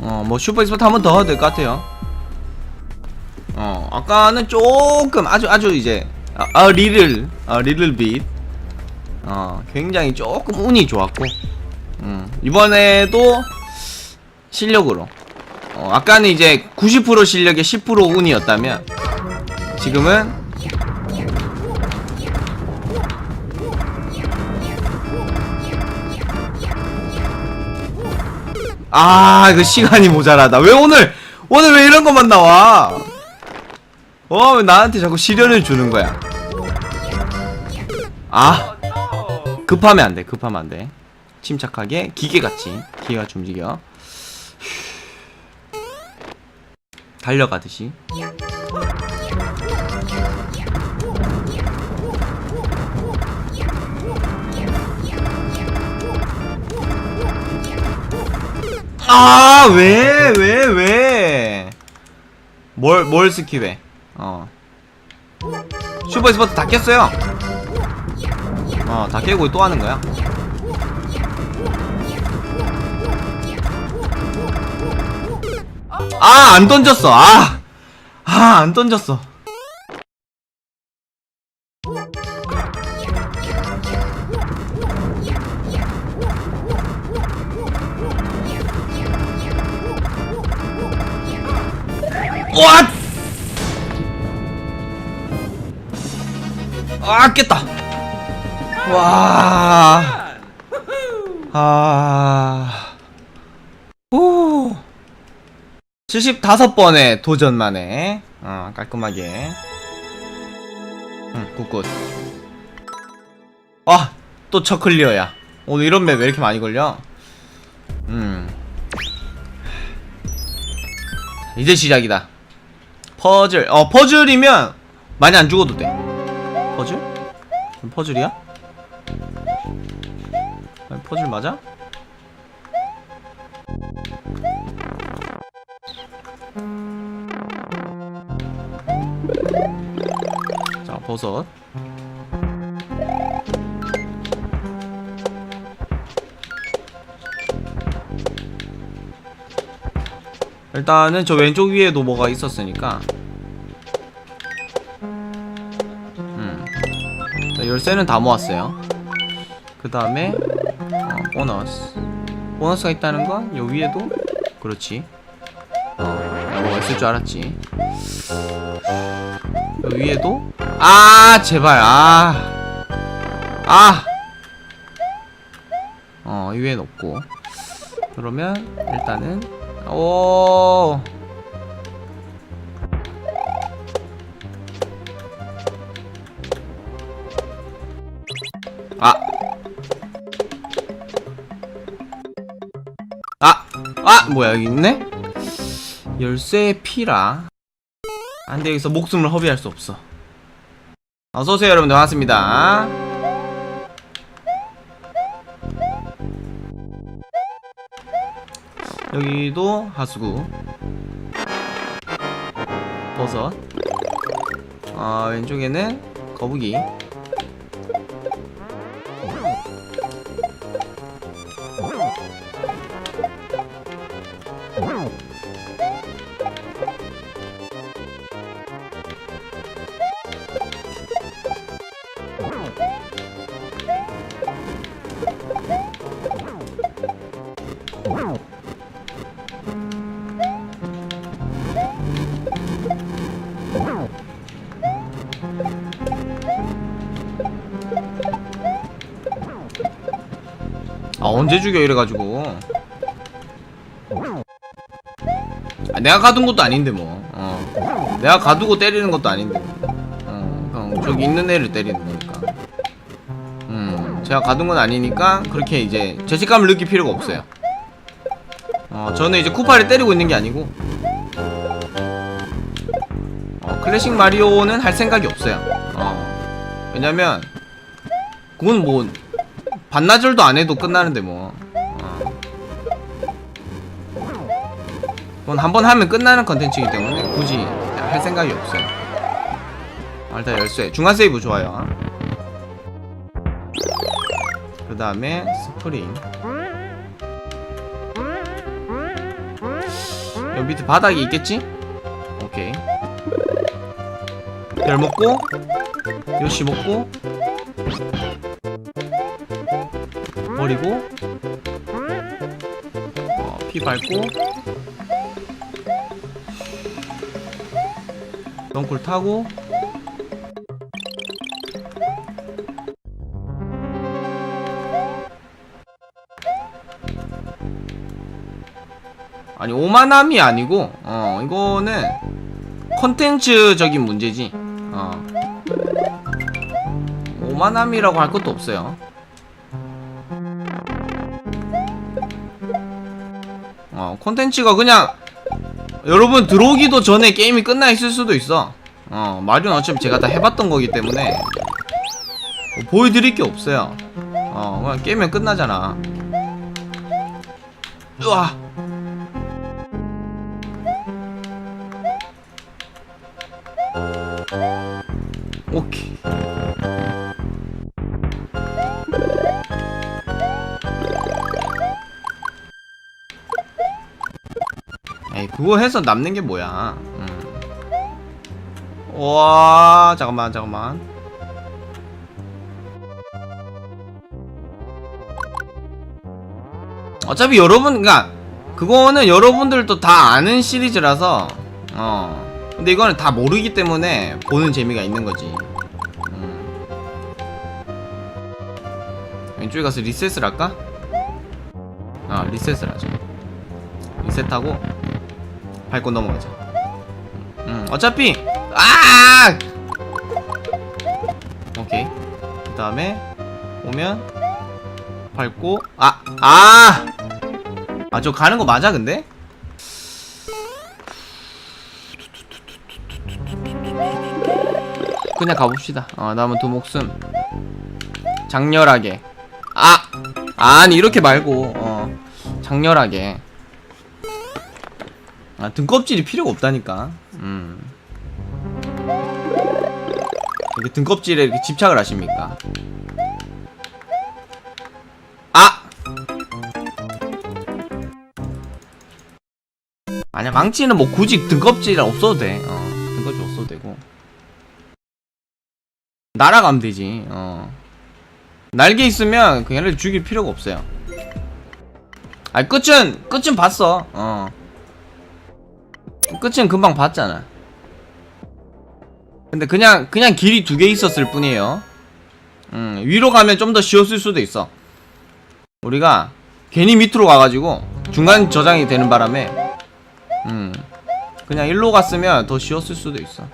어 뭐 슈퍼 익스퍼트 한 번 더 해도 될 것 같아요. 어 아까는 조금 아주 아주 이제 아, 아 리를 아 리를 빛어 굉장히 조금 운이 좋았고. 음 이번에도 실력으로. 어 아까는 이제 90% 실력에 10% 운이었다면 지금은 아, 이거 시간이 모자라다. 왜 오늘, 오늘 왜 이런 것만 나와? 어, 왜 나한테 자꾸 시련을 주는 거야? 아, 급하면 안 돼, 급하면 안 돼. 침착하게, 기계같이, 기계같이 움직여. 달려가듯이. 아, 왜, 왜, 왜? 뭘, 뭘 스킵해? 어. 슈퍼 스포트 다 깼어요. 어, 다 깨고 또 하는 거야. 아, 안 던졌어. 아, 아, 안 던졌어. 와! 아, 깼다. 와. 아. 오. 75번의 도전 만에 어, 깔끔하게. 응, 굿굿. 아, 또 첫 클리어야. 오늘 이런 맵 왜 이렇게 많이 걸려? 음. 이제 시작이다. 퍼즐. 어, 퍼즐이면 많이 안 죽어도 돼. 퍼즐? 퍼즐이야? 퍼즐 맞아? 자, 버섯. 일단은 저 왼쪽 위에도 뭐가 있었으니까 열쇠는 다 모았어요 그 다음에 어, 보너스 보너스가 있다는 건 요 위에도 그렇지 어, 야, 뭐가 있을 줄 알았지 요 위에도 아 제발 아 아! 어, 이 위엔 없고. 그러면, 일단은, 오. 아. 아, 뭐야, 여기 있네? 열쇠의 피라. 안 돼, 여기서 목숨을 허비할 수 없어. 어서오세요, 여러분들. 반갑습니다. 여기도 하수구 버섯 아 왼쪽에는 거북이 언제 죽여 이래가지고. 아, 내가 가둔 것도 아닌데 뭐. 어. 내가 가두고 때리는 것도 아닌데. 어, 그냥 저기 있는 애를 때리는 거니까. 음 제가 가둔 건 아니니까 그렇게 이제 죄책감을 느낄 필요가 없어요. 어 저는 이제 쿠파를 때리고 있는 게 아니고. 어, 클래식 마리오는 할 생각이 없어요. 어 왜냐면 그건 뭐 반나절도 안 해도 끝나는데 뭐. 어. 그건 한 번 하면 끝나는 컨텐츠이기 때문에 굳이 할 생각이 없어요. 아, 일단 열쇠. 중간 세이브 좋아요. 그 다음에 스프링. 여기 밑에 바닥이 있겠지? 오케이 별 먹고 요시 먹고 버리고 어, 피 밟고. 덩굴 타고. 아니 오만함이 아니고 어 이거는 컨텐츠적인 문제지. 어. 오만함이라고 할 것도 없어요 어 콘텐츠가 그냥 여러분 들어오기도 전에 게임이 끝나 있을 수도 있어. 어 마리오는 어차피 제가 다 해봤던 거기 때문에. 뭐 보여드릴 게 없어요. 어 그냥 게임은 끝나잖아. 으아! 오케이 그거 해서 남는 게 뭐야 음. 와 잠깐만 잠깐만 어차피 여러분 그니까 그거는 여러분들도 다 아는 시리즈라서 어 근데 이거는 다 모르기 때문에 보는 재미가 있는 거지 음. 왼쪽에 가서 리셋을 할까? 아 리셋을 하자 리셋하고 밟고 넘어가자. 음, 어차피 아! 오케이. 그 다음에 오면 밟고 아! 아! 아, 저 가는 거 맞아 근데? 그냥 가봅시다. 어, 남은 두 목숨 장렬하게. 아! 아니 이렇게 말고 어, 장렬하게. 아, 등껍질이 필요가 없다니까. 음. 이렇게 등껍질에 이렇게 집착을 하십니까? 아! 아니야, 망치는 뭐 굳이 등껍질 없어도 돼. 어, 등껍질 없어도 되고. 날아가면 되지, 어. 날개 있으면 그 얘를 죽일 필요가 없어요. 아니, 끝은, 끝은 봤어, 어. 끝은 금방 봤잖아. 근데 그냥 그냥 길이 두 개 있었을 뿐이에요. 음, 위로 가면 좀 더 쉬웠을 수도 있어. 우리가 괜히 밑으로 가가지고 중간 저장이 되는 바람에 음, 그냥 일로 갔으면 더 쉬웠을 수도 있어.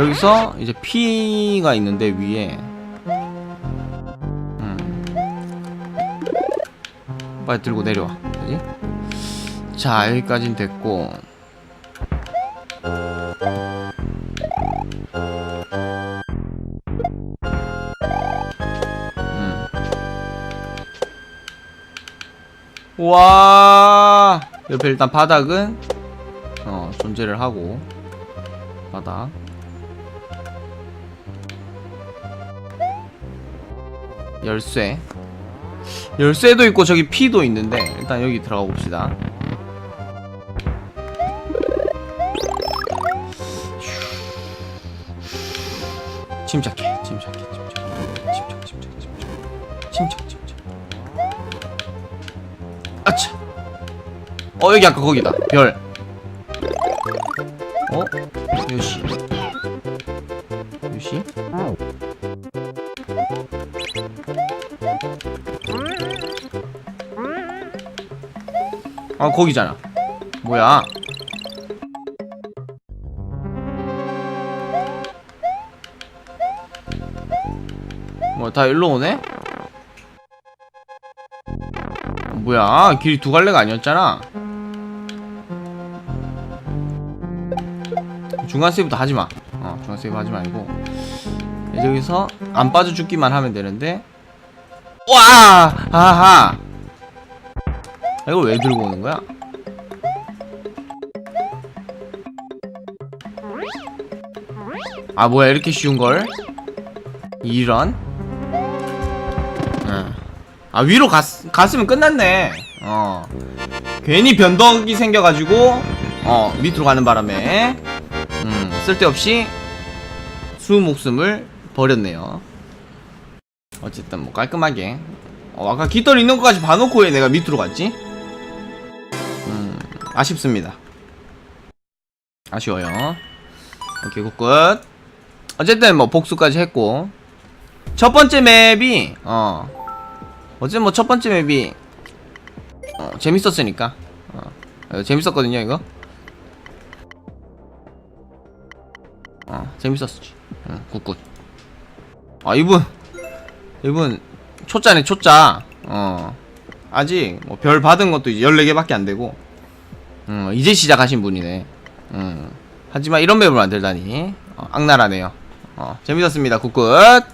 여기서 이제 피가 있는데 위에 음. 빨리 들고 내려와 그지? 자 여기까진 됐고 음. 와 옆에 일단 바닥은 어 존재를 하고 바닥 열쇠. 열쇠도 있고 저기 피도 있는데 일단 여기 들어가 봅시다. 침착해 침착해 침착해. 침착 침착 침착 침착 침착 아차! 어 여기 아까 거기다. 별. 어? 요시 아 거기잖아. 뭐야? 뭐다 일로 오네? 뭐야? 길이 두 갈래가 아니었잖아. 중간 세이브도 하지마. 어 중간 세이브 하지 말고. 여기서 안 빠져 죽기만 하면 되는데. 와! 아, 이걸 왜 들고 오는 거야? 아 뭐야 이렇게 쉬운 걸? 이런? 응. 아 위로 갔, 갔으면 끝났네 어 괜히 변덕이 생겨가지고 어 밑으로 가는 바람에 음 쓸데없이 수 목숨을 버렸네요 어쨌든 뭐 깔끔하게 어, 아까 깃털 있는 것까지 봐놓고 왜 내가 밑으로 갔지? 음 아쉽습니다. 아쉬워요. 오케이 굿굿. 어쨌든 뭐 복수까지 했고. 첫 번째 맵이 어. 어쨌든 뭐 첫 번째 맵이 어, 재밌었으니까. 어, 어, 재밌었거든요 이거. 어 재밌었지. 응, 굿굿. 아 이분. 이분 초짜네 초짜. 어. 아직 뭐 별 받은 것도 이제 14개밖에 안 되고 음, 이제 시작하신 분이네. 음, 하지만 이런 맵을 만들다니. 어, 악랄하네요. 어, 재밌었습니다. 굿굿